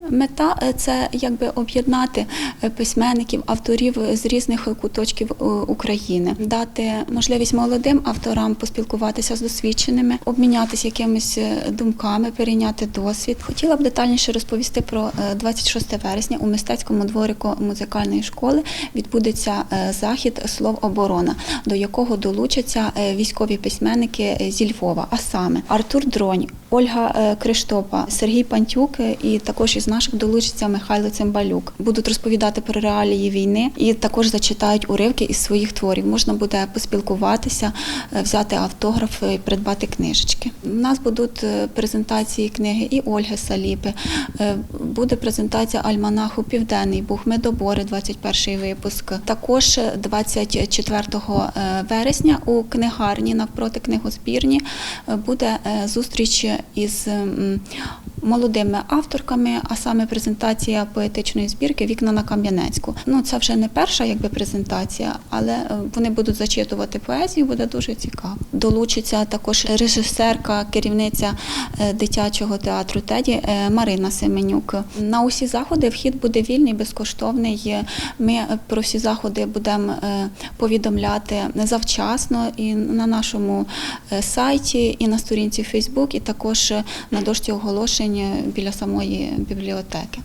Мета е, це якби об'єднати е, письменників, авторів з різних куточків е, України, дати можливість молодим авторам поспілкуватися з досвідченими, обмінятися якимись думками, перейняти досвід. Хотіла б детальніше розповісти про е, 26 вересня у мистецькому дворику музикальної школи відбудеться захід слов оборона, до якого долучаться військові письменники зі Львова, а саме Артур Дронь, Ольга Криштопа, Сергій Пантюк і також із наших долучиться Михайло Цимбалюк. Будуть розповідати про реалії війни і також зачитають уривки із своїх творів. Можна буде поспілкуватися, е, взяти автограф і придбати книжечки. У нас будуть е, презентації книги і Ольги Саліпи. е, Буде презентація альманаху Південний Буг Медобори, 21 випуск. Також 24 е, вересня у книгарні навпроти книгозбірні е, буде е, зустріч із молодими авторками, а саме презентація поетичної збірки Вікна на Кам'янецьку. Ну це вже не перша якби презентація, але е, вони будуть зачитувати поезію, буде дуже цікаво. Долучиться також режисерка, керівниця е, дитячого театру Теді е, Марина Семенюк. На усі заходи вхід буде вільний, безкоштовний. Ми про всі заходи будемо повідомляти завчасно і на нашому сайті, і на сторінці Facebook, і також на дошці оголошень біля самої бібліотеки.